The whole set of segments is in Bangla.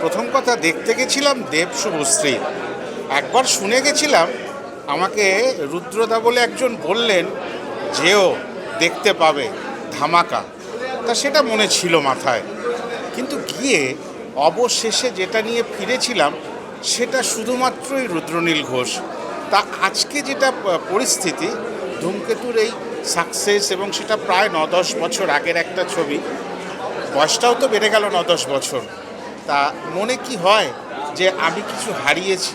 প্রথম কথা, দেখতে গেছিলাম দেব শুভশ্রী একবার শুনে গেছিলাম, আমাকে রুদ্রদা বলে একজন বললেন যেও দেখতে পাবে ধামাকা। তা সেটা মনে ছিল মাথায়। কিন্তু গিয়ে অবশেষে যেটা নিয়ে ফিরেছিলাম, সেটা শুধুমাত্রই রুদ্রনীল ঘোষ। তা আজকে যেটা পরিস্থিতি, ধূমকেতুর এই সাকসেস এবং সেটা প্রায় ন দশ বছর আগের একটা ছবি, বয়সটাও তো বেড়ে গেল ন দশ বছর। তা মনে কি হয় যে আমি কিছু হারিয়েছি?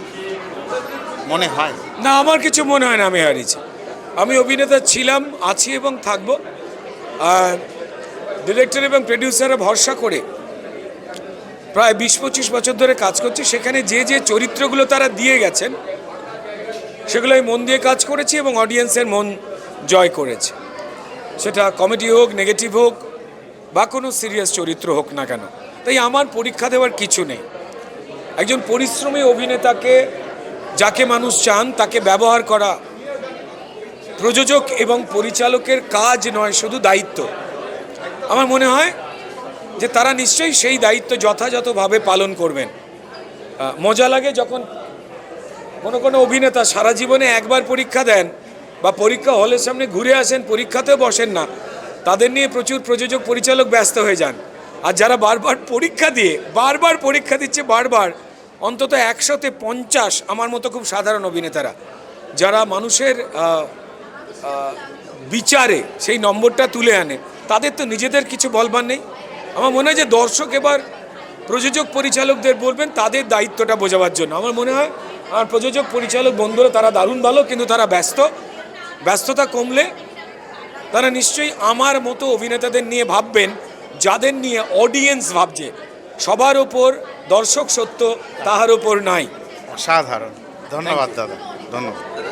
মনে হয়? না, আমার কিছু মনে হয় না আমি হারিয়েছি। আমি অভিনেতা ছিলাম, আছি এবং থাকব। আর ডিরেক্টর এবং প্রডিউসারে ভরসা করে প্রায় বিশ পঁচিশ বছর ধরে কাজ করছি। সেখানে যে যে চরিত্রগুলো তারা দিয়ে গেছেন, সেগুলো আমি মন দিয়ে কাজ করেছি এবং অডিয়েন্সের মন জয় করেছে। সেটা কমেডি হোক, নেগেটিভ হোক, বা কোনো সিরিয়াস চরিত্র হোক না কেন। তাই আমার পরীক্ষা দেওয়ার কিছু নেই। একজন পরিশ্রমী অভিনেতাকে যাকে মানুষ চান, তাকে ব্যবহার করা প্রযোজক এবং পরিচালকের কাজ নয়, শুধু দায়িত্ব। আমার মনে হয় যে তারা নিশ্চয়ই সেই দায়িত্ব যথাযথভাবে পালন করবেন। মজা লাগে যখন কোনো কোনো অভিনেতা সারা জীবনে একবার পরীক্ষা দেন বা পরীক্ষা হলের সামনে ঘুরে আসেন, পরীক্ষাতেও বসেন না, তাদের নিয়ে প্রচুর প্রযোজক পরিচালক ব্যস্ত হয়ে যান। আর যারা বারবার পরীক্ষা দিয়ে, বারবার পরীক্ষা দিচ্ছে, বারবার, অন্তত একশোতে পঞ্চাশ আমার মতো খুব সাধারণ অভিনেতারা, যারা মানুষের বিচারে সেই নম্বরটা তুলে আনে, তাদের তো নিজেদের কিছু বলবার নেই। আমার মনে হয় যে দর্শক এবার প্রযোজক পরিচালকদের বলবেন, তাদের দায়িত্বটা বোঝাবার জন্য। আমার মনে হয়, আমার প্রযোজক পরিচালক বন্ধুরা, তারা দারুণ ভালো, কিন্তু তারা ব্যস্ত। ব্যস্ততা কমলে তারা নিশ্চয়ই আমার মতো অভিনেতাদের নিয়ে ভাববেন যাদের নিয়ে অডিয়েন্স ভাবছে সবার ওপর দর্শক সত্য তাহার ওপর নাই। অসাধারণ। ধন্যবাদ দাদা। ধন্যবাদ।